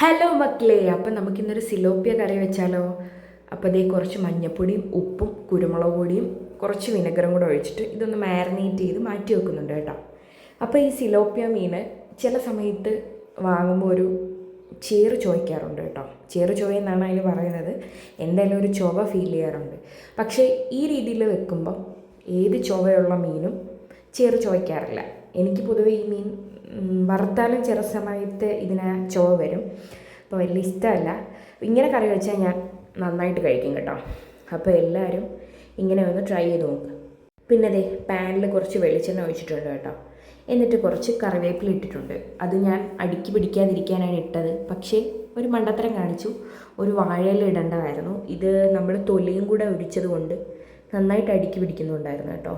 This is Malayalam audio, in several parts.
ഹലോ മക്കളെ. അപ്പം നമുക്കിന്നൊരു സിലോപ്പിയ കറി വെച്ചാലോ? അപ്പോൾ അതേ കുറച്ച് മഞ്ഞപ്പൊടിയും ഉപ്പും കുരുമുളക് പൊടിയും കുറച്ച് വിനെഗറും കൂടെ ഒഴിച്ചിട്ട് ഇതൊന്ന് മാരിനേറ്റ് ചെയ്ത് മാറ്റി വെക്കുന്നുണ്ട് കേട്ടോ. അപ്പോൾ ഈ സിലോപ്പിയ മീൻ ചില സമയത്ത് വാങ്ങുമ്പോൾ ഒരു ചേറ് ചോദിക്കാറുണ്ട് കേട്ടോ. ചേറ് ചോയ എന്നാണ് അതിന് പറയുന്നത്. എന്തായാലും ഒരു ചൊവ ഫീൽ ചെയ്യാറുണ്ട്. പക്ഷേ ഈ രീതിയിൽ വെക്കുമ്പം ഏത് ചൊവയുള്ള മീനും ചേറ് ചോദിക്കാറില്ല എനിക്ക് പൊതുവേ ഈ മീൻ വറുത്താലും ചില സമയത്ത് ഇതിന് ചുവ വരും. അപ്പോൾ വലിയ ഇഷ്ടമല്ല. ഇങ്ങനെ കറി വെച്ചാൽ ഞാൻ നന്നായിട്ട് കഴിക്കും കേട്ടോ. അപ്പോൾ എല്ലാവരും ഇങ്ങനെ ഒന്ന് ട്രൈ ചെയ്ത് നോക്കുക പിന്നെ അതെ പാനിൽ കുറച്ച് വെളിച്ചെണ്ണ ഒഴിച്ചിട്ടുണ്ട് കേട്ടോ. എന്നിട്ട് കുറച്ച് കറിവേപ്പില ഇട്ടിട്ടുണ്ട്. അത് ഞാൻ അടുക്കി പിടിക്കാതിരിക്കാനാണ് ഇട്ടത്. പക്ഷേ ഒരു മണ്ടത്തരം കാണിച്ചു. ഒരു വാഴയില ഇടേണ്ടതായിരുന്നു. ഇത് നമ്മൾ തൊലിയും കൂടെ ഒഴിച്ചത് കൊണ്ട് നന്നായിട്ട് അടുക്കി പിടിക്കുന്നുണ്ടായിരുന്നു കേട്ടോ.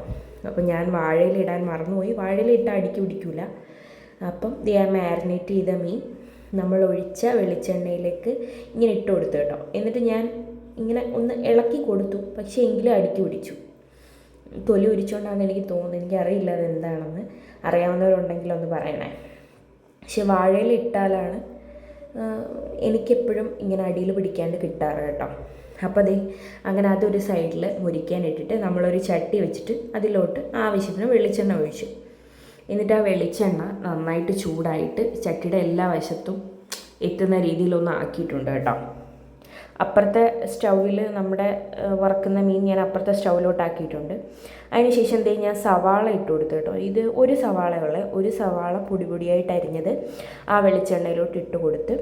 അപ്പോൾ ഞാൻ വാഴയില ഇടാൻ മറന്നുപോയി. വാഴയില ഇട്ടാൽ അടുക്കി പിടിക്കില്ല അപ്പം ഞാൻ മാരിനേറ്റ് ചെയ്ത മീൻ നമ്മൾ ഒഴിച്ച വെളിച്ചെണ്ണയിലേക്ക് ഇങ്ങനെ ഇട്ട് കൊടുത്തു കേട്ടോ. എന്നിട്ട് ഞാൻ ഇങ്ങനെ ഒന്ന് ഇളക്കി കൊടുത്തു. പക്ഷേ എങ്കിലും അടുക്കി പിടിച്ചു. തൊലി ഉരിച്ചുകൊണ്ടാണെന്ന് എനിക്ക് തോന്നുന്നു. എനിക്കറിയില്ല അത് എന്താണെന്ന് അറിയാവുന്നവരുണ്ടെങ്കിൽ ഒന്ന് പറയണേ. പക്ഷെ വാഴയിൽ ഇട്ടാലാണ് എനിക്കെപ്പോഴും ഇങ്ങനെ അടിയിൽ പിടിക്കാണ്ട് കിട്ടാറ് കേട്ടോ. അപ്പോൾ അതേ അങ്ങനെ അതൊരു സൈഡിൽ മുരിക്കാൻ ഇട്ടിട്ട് നമ്മളൊരു ചട്ടി വെച്ചിട്ട് അതിലോട്ട് ആവശ്യത്തിന് വെളിച്ചെണ്ണ ഒഴിച്ചു. എന്നിട്ട് ആ വെളിച്ചെണ്ണ നന്നായിട്ട് ചൂടായിട്ട് ചട്ടിയുടെ എല്ലാ വശത്തും എത്തുന്ന രീതിയിലൊന്ന് ആക്കിയിട്ടുണ്ട് കേട്ടോ. അപ്പുറത്തെ സ്റ്റൗവിൽ നമ്മുടെ വറക്കുന്ന മീൻ ഞാൻ അപ്പുറത്തെ സ്റ്റൗവിലോട്ട് ആക്കിയിട്ടുണ്ട്. അതിനുശേഷം എന്തേ ഞാൻ സവാള ഇട്ട് കൊടുത്തു കേട്ടോ. ഇത് ഒരു സവാളയുള്ള ഒരു സവാള പൊടി പൊടിയായിട്ട് അരിഞ്ഞത് ആ വെളിച്ചെണ്ണയിലോട്ട് ഇട്ട് കൊടുത്ത്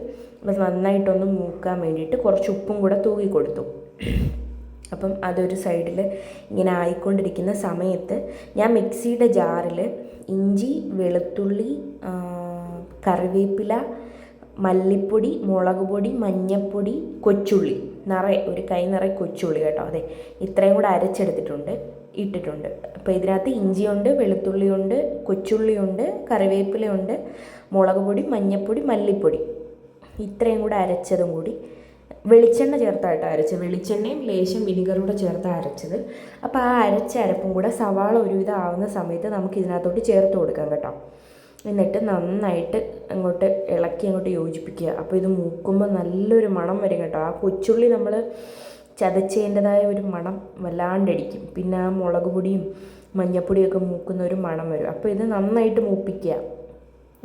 നന്നായിട്ടൊന്ന് മൂക്കാൻ വേണ്ടിയിട്ട് കുറച്ച് ഉപ്പും കൂടെ തൂകി കൊടുത്തു. അപ്പം അതൊരു സൈഡിൽ ഇങ്ങനെ ആയിക്കൊണ്ടിരിക്കുന്ന സമയത്ത് ഞാൻ മിക്സിയുടെ ജാറിൽ ഇഞ്ചി വെളുത്തുള്ളി കറിവേപ്പില മല്ലിപ്പൊടി മുളക് പൊടി മഞ്ഞൾപ്പൊടി കൊച്ചുള്ളി. നിറയെ ഒരു കൈ നിറയെ കൊച്ചുള്ളി കേട്ടോ. അതെ ഇത്രയും കൂടെ അരച്ചെടുത്തിട്ടുണ്ട് ഇട്ടിട്ടുണ്ട്. അപ്പോൾ ഇതിനകത്ത് ഇഞ്ചിയുണ്ട് വെളുത്തുള്ളിയുണ്ട് കൊച്ചുള്ളിയുണ്ട് കറിവേപ്പിലയുണ്ട് മുളക് പൊടി മഞ്ഞൾപ്പൊടി മല്ലിപ്പൊടി. ഇത്രയും കൂടെ അരച്ചതും കൂടി വെളിച്ചെണ്ണ ചേർത്തായിട്ട് അരച്ചത്. വെളിച്ചെണ്ണയും ലേശം വിനിഗറും കൂടെ ചേർത്ത് അരച്ചത്. അപ്പോൾ ആ അരച്ച അരപ്പും കൂടെ സവാള ഒരുവിധം ആവുന്ന സമയത്ത് നമുക്ക് ഇതിനകത്തോട്ട് ചേർത്ത് കൊടുക്കാം കേട്ടോ. എന്നിട്ട് നന്നായിട്ട് അങ്ങോട്ട് ഇളക്കി അങ്ങോട്ട് യോജിപ്പിക്കുക. അപ്പോൾ ഇത് മൂക്കുമ്പോൾ നല്ലൊരു മണം വരും കേട്ടോ. ആ കൊച്ചുള്ളി നമ്മൾ ചതച്ചതിന്റെതായ ഒരു മണം വല്ലാണ്ടടിക്കും. പിന്നെ ആ മുളക് പൊടിയും മഞ്ഞപ്പൊടിയൊക്കെ മൂക്കുന്ന ഒരു മണം വരും. അപ്പോൾ ഇത് നന്നായിട്ട് മൂപ്പിക്കുക.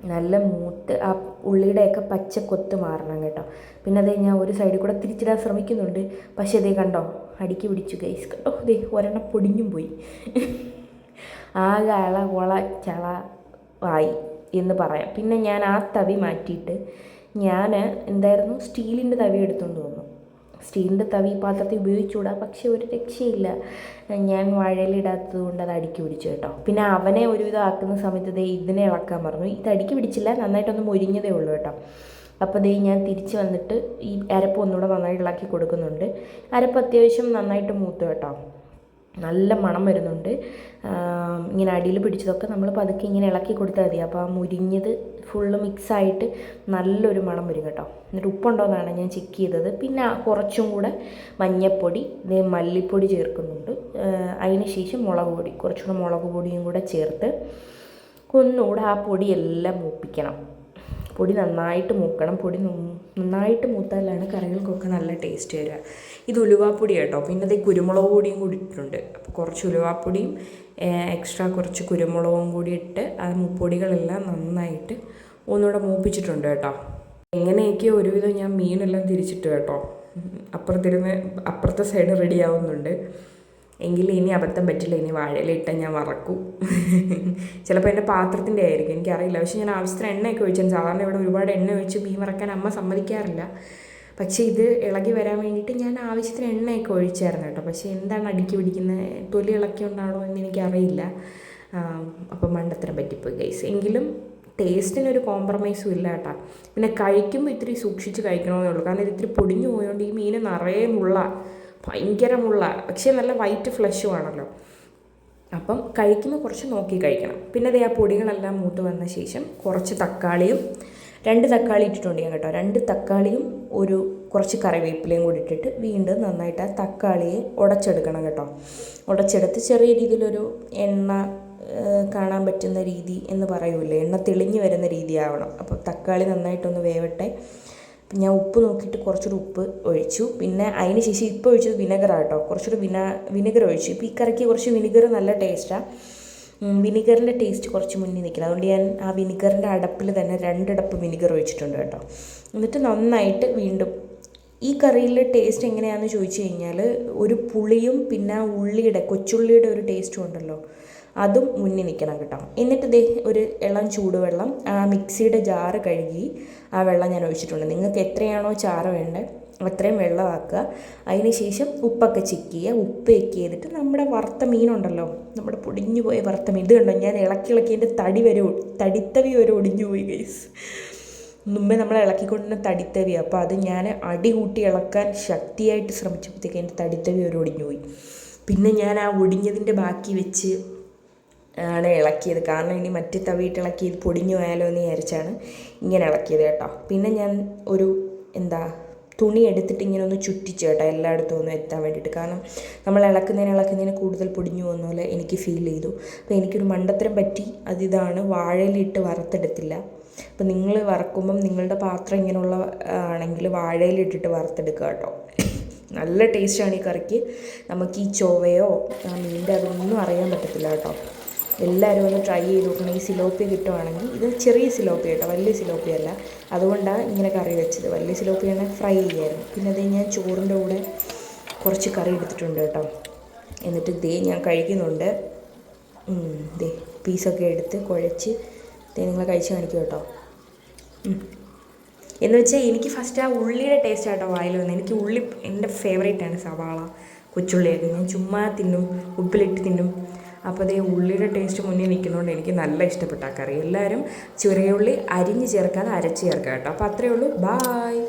നല്ല മൂത്ത് ആ ഉള്ളിയുടെയൊക്കെ പച്ച കൊത്ത് മാറണം കേട്ടോ. പിന്നെ അതേ ഞാൻ ഒരു സൈഡിൽ കൂടെ തിരിച്ചിടാൻ ശ്രമിക്കുന്നുണ്ട്. പക്ഷേ അതേ കണ്ടോ അടുക്കി പിടിച്ചു ഗൈസ് കണ്ടോ? ഇതേ ഒരെണ്ണം പൊടിഞ്ഞും പോയി. ആകെ അള കൊള ചള ആയി എന്ന് പറയാം. പിന്നെ ഞാൻ ആ തവി മാറ്റിയിട്ട് ഞാൻ എന്തായിരുന്നു സ്റ്റീലിന്റെ തവി എടുത്തുകൊണ്ട് വന്നു. സ്റ്റീലിന്റെ തവി പാത്രത്തിൽ ഉപയോഗിച്ചുകൂടാ? പക്ഷേ ഒരു രക്ഷയില്ല. ഞാൻ വാഴയിലിടാത്തത് കൊണ്ട് അത് അടുക്കി പിടിച്ചു കേട്ടോ. പിന്നെ അവനെ ഒരുവിധം ആക്കുന്ന സമയത്ത് ദേ ഇതിനെ ഇളക്കാൻ പറഞ്ഞു. ഇത് അടുക്കി പിടിച്ചില്ല നന്നായിട്ടൊന്നും മുരിഞ്ഞതേ ഉള്ളൂ കേട്ടോ. അപ്പോൾ ദേ ഞാൻ തിരിച്ച് വന്നിട്ട് ഈ അരപ്പ് ഒന്നുകൂടെ നന്നായിട്ട് ഇളക്കി കൊടുക്കുന്നുണ്ട്. അരപ്പ് അത്യാവശ്യം നന്നായിട്ട് മൂത്ത് കേട്ടോ. നല്ല മണം വരുന്നുണ്ട്. ഇങ്ങനെ അടിയിൽ പിടിച്ചതൊക്കെ നമ്മൾ പതുക്കെ ഇങ്ങനെ ഇളക്കി കൊടുത്താൽ മതി. അപ്പോൾ ആ മുരിഞ്ഞത് ഫുള്ള് മിക്സായിട്ട് നല്ലൊരു മണം വരും കേട്ടോ. എന്നിട്ട് ഉപ്പുണ്ടോയെന്നാണ് ഞാൻ ചെക്ക് ചെയ്തത്. പിന്നെ കുറച്ചും കൂടെ മഞ്ഞൾപ്പൊടി മല്ലിപ്പൊടി ചേർക്കുന്നുണ്ട്. അതിന് ശേഷം മുളക് പൊടി കുറച്ചുകൂടെ മുളക് പൊടിയും കൂടെ ചേർത്ത് ഒന്നുകൂടെ ആ പൊടിയെല്ലാം മൂപ്പിക്കണം പൊടി നന്നായിട്ട് മൂക്കണം. പൊടി നന്നായിട്ട് മൂത്താലാണ് കറികൾക്കൊക്കെ നല്ല ടേസ്റ്റ് വരിക. ഇത് ഉലുവാപ്പൊടി കേട്ടോ. പിന്നെ ഇത് കുരുമുളക് പൊടിയും കൂടി ഇട്ടിട്ടുണ്ട്. അപ്പോൾ കുറച്ച് ഉലുവാപ്പൊടിയും എക്സ്ട്രാ കുറച്ച് കുരുമുളകും കൂടി ഇട്ട് ആ പൊടികളെല്ലാം നന്നായിട്ട് ഒന്നുകൂടെ മൂപ്പിച്ചിട്ടുണ്ട് കേട്ടോ. എങ്ങനെയൊക്കെ ഒരുവിധം ഞാൻ മീനെല്ലാം തിരിച്ചിട്ട് കേട്ടോ. അപ്പുറത്തിരുന്ന് അപ്പുറത്തെ സൈഡ് റെഡി ആവുന്നുണ്ട്. എങ്കിൽ ഇനി അബദ്ധം പറ്റില്ല ഇനി വാഴയിലിട്ട് ഞാൻ വറക്കും. ചിലപ്പോൾ എന്റെ പാത്രത്തിന്റെ ആയിരിക്കും എനിക്കറിയില്ല. പക്ഷേ ഞാൻ ആവശ്യത്തിന് എണ്ണയൊക്കെ ഒഴിച്ചാൽ സാധാരണ ഇവിടെ ഒരുപാട് എണ്ണ ഒഴിച്ച് മീൻ വറക്കാൻ അമ്മ സമ്മതിക്കാറില്ല. പക്ഷേ ഇത് ഇളകി വരാൻ വേണ്ടിയിട്ട് ഞാൻ ആവശ്യത്തിന് എണ്ണയൊക്കെ ഒഴിച്ചായിരുന്നു കേട്ടോ. പക്ഷേ എന്താണ് അടുക്കി പിടിക്കുന്നത്? തൊലി ഇളക്കിയുണ്ടാണോ എന്ന് എനിക്കറിയില്ല. അപ്പം മണ്ടത്തരം പറ്റിപ്പോയി ഗൈസ് എങ്കിലും ടേസ്റ്റിനൊരു കോംപ്രമൈസും ഇല്ല കേട്ടോ. പിന്നെ കഴിക്കുമ്പോൾ ഇത്തിരി സൂക്ഷിച്ച് കഴിക്കണമെന്നേ ഉള്ളൂ. കാരണം ഇത് ഇത്തിരി പൊടിഞ്ഞു പോയതുകൊണ്ട് ഈ മീൻ നിറയെ മുള്ള ഭയങ്കര മുള്ള പക്ഷേ നല്ല വൈറ്റ് ഫ്ലഷും ആണല്ലോ. അപ്പം കഴിക്കുമ്പോൾ കുറച്ച് നോക്കി കഴിക്കണം. പിന്നെ അതേ ആ പൊടികളെല്ലാം മൂത്ത് വന്ന ശേഷം കുറച്ച് തക്കാളിയും രണ്ട് തക്കാളി ഇട്ടിട്ടുണ്ട് ഞാൻ കേട്ടോ. രണ്ട് തക്കാളിയും ഒരു കുറച്ച് കറിവേപ്പിലയും കൂടി ഇട്ടിട്ട് വീണ്ടും നന്നായിട്ട് ആ തക്കാളിയെ ഉടച്ചെടുക്കണം കേട്ടോ. ഉടച്ചെടുത്ത് ചെറിയ രീതിയിലൊരു എണ്ണ കാണാൻ പറ്റുന്ന രീതി എന്ന് പറയൂലേ എണ്ണ തെളിഞ്ഞു വരുന്ന രീതിയാവണം അപ്പോൾ തക്കാളി നന്നായിട്ടൊന്ന് വേവട്ടെ. ഞാൻ ഉപ്പ് നോക്കിയിട്ട് കുറച്ചുകൂടി ഉപ്പ് ഒഴിച്ചു. പിന്നെ അതിന് ശേഷം ഇപ്പോൾ ഒഴിച്ചത് വിനെഗറാണ് കേട്ടോ കുറച്ചുകൂടി വിനാ വിനെഗർ ഒഴിച്ചു. ഇപ്പോൾ ഈ കറിക്ക് കുറച്ച് വിനെഗർ നല്ല ടേസ്റ്റാണ് വിനിഗറിന്റെ ടേസ്റ്റ് കുറച്ച് മുന്നിൽ നിൽക്കണം. അതുകൊണ്ട് ഞാൻ ആ വിനിഗറിന്റെ അടപ്പിൽ തന്നെ രണ്ടടപ്പ് വിനിഗർ ഒഴിച്ചിട്ടുണ്ട് കേട്ടോ. എന്നിട്ട് നന്നായിട്ട് വീണ്ടും ഈ കറിയിലെ ടേസ്റ്റ് എങ്ങനെയാണെന്ന് ചോദിച്ചു കഴിഞ്ഞാൽ ഒരു പുളിയും പിന്നെ ഉള്ളിയുടെ കൊച്ചുള്ളിയുടെ ഒരു ടേസ്റ്റും ഉണ്ടല്ലോ. അതും മുന്നിൽ നിൽക്കണം കേട്ടോ. എന്നിട്ട് ദേ ഒരു ഇളം ചൂടുവെള്ളം ആ മിക്സിയുടെ ജാറ് കഴുകി ആ വെള്ളം ഞാൻ ഒഴിച്ചിട്ടുണ്ട്. നിങ്ങൾക്ക് എത്രയാണോ ചാറ് വേണ്ടത് അത്രയും വെള്ളമാക്കുക. അതിന് ശേഷം ഉപ്പൊക്കെ ചെക്ക് ചെയ്യുക. ഉപ്പ് ചെക്ക് ചെയ്തിട്ട് നമ്മുടെ വറുത്ത മീനുണ്ടല്ലോ നമ്മുടെ പൊടിഞ്ഞു പോയ വറുത്ത മീൻ. ഇത് കണ്ടോ? ഞാൻ ഇളക്കി ഇളക്കി എന്റെ തടി വരെ തടിത്തവി വരെ ഒടിഞ്ഞു പോയി ഗൈസ് മുമ്പേ നമ്മൾ ഇളക്കിക്കൊണ്ടിരുന്ന തടിത്തവി അപ്പോൾ അത് ഞാൻ അടി കൂട്ടി ഇളക്കാൻ ശക്തിയായിട്ട് ശ്രമിച്ചപ്പോഴത്തേക്ക് എന്റെ തടിത്തവി വരെ ഒടിഞ്ഞു പോയി. പിന്നെ ഞാൻ ആ ഒടിഞ്ഞതിന്റെ ബാക്കി വെച്ച് ആണ് ഇളക്കിയത്. കാരണം ഇനി മറ്റു തവിയിട്ട് ഇളക്കിയത് പൊടിഞ്ഞു പോയാലോ എന്ന് വിചാരിച്ചാണ് ഇങ്ങനെ ഇളക്കിയത് കേട്ടോ. പിന്നെ ഞാൻ ഒരു എന്താ തുണി എടുത്തിട്ട് ഇങ്ങനെ ഒന്ന് ചുറ്റിച്ചു കേട്ടോ എല്ലായിടത്തും ഒന്ന് എത്താൻ വേണ്ടിയിട്ട്. കാരണം നമ്മൾ ഇളക്കുന്നതിന് ഇളക്കുന്നതിന് കൂടുതൽ പൊടിഞ്ഞു പോകുന്ന പോലെ എനിക്ക് ഫീൽ ചെയ്തു. അപ്പോൾ എനിക്കൊരു മണ്ടത്തരം പറ്റി. അതിതാണ് വാഴയിലിട്ട് വറുത്തെടുത്തില്ല. അപ്പം നിങ്ങൾ വറക്കുമ്പം നിങ്ങളുടെ പാത്രം ഇങ്ങനെയുള്ള ആണെങ്കിൽ വാഴയിലിട്ടിട്ട് വറുത്തെടുക്കുക കേട്ടോ. നല്ല ടേസ്റ്റാണ് ഈ കറിക്ക്. നമുക്ക് ഈ ചൊവയോ ആ മീനിന്റെ അതൊന്നും അറിയാൻ പറ്റത്തില്ല കേട്ടോ. എല്ലാവരും ഒന്ന് ട്രൈ ചെയ്ത് നോക്കണം. ഈ സിലോപ്പി കിട്ടുവാണെങ്കിൽ ഇത് ചെറിയ സിലോപ്പി കേട്ടോ വലിയ സിലോപ്പി അല്ല. അതുകൊണ്ടാണ് ഇങ്ങനെ കറി വെച്ചത്. വലിയ സിലോപ്പിയാണ് ഫ്രൈ ചെയ്യായിരുന്നു. പിന്നെ അത് ഞാൻ ചോറിന്റെ കൂടെ കുറച്ച് കറി എടുത്തിട്ടുണ്ട് കേട്ടോ. എന്നിട്ട് ദേ ഞാൻ കഴിക്കുന്നുണ്ട്. ദേ പീസൊക്കെ എടുത്ത് കുഴച്ച് ദേ നിങ്ങൾ കഴിച്ച് കാണിക്കും കേട്ടോ. എന്ന് വെച്ചാൽ എനിക്ക് ഫസ്റ്റ് ആ ഉള്ളിയുടെ ടേസ്റ്റ് ആട്ടോ വായിൽ വന്നത് എനിക്ക് ഉള്ളി എന്റെ ഫേവറേറ്റ് ആണ് സവാള കൊച്ചുള്ളിയൊക്കെ. ഞാൻ ചുമ്മാ തിന്നും ഉപ്പിലിട്ട് തിന്നും. അപ്പോൾ അതേ ഉള്ളിയുടെ ടേസ്റ്റ് മുന്നിൽ നിൽക്കുന്നതുകൊണ്ട് എനിക്ക് നല്ല ഇഷ്ടപ്പെട്ട കറി. എല്ലാവരും ചെറിയ ഉള്ളി അരിഞ്ഞ് ചേർക്കാതെ അരച്ച് ചേർക്കുക കേട്ടോ. അപ്പോൾ അത്രയേ ഉള്ളൂ. ബായ്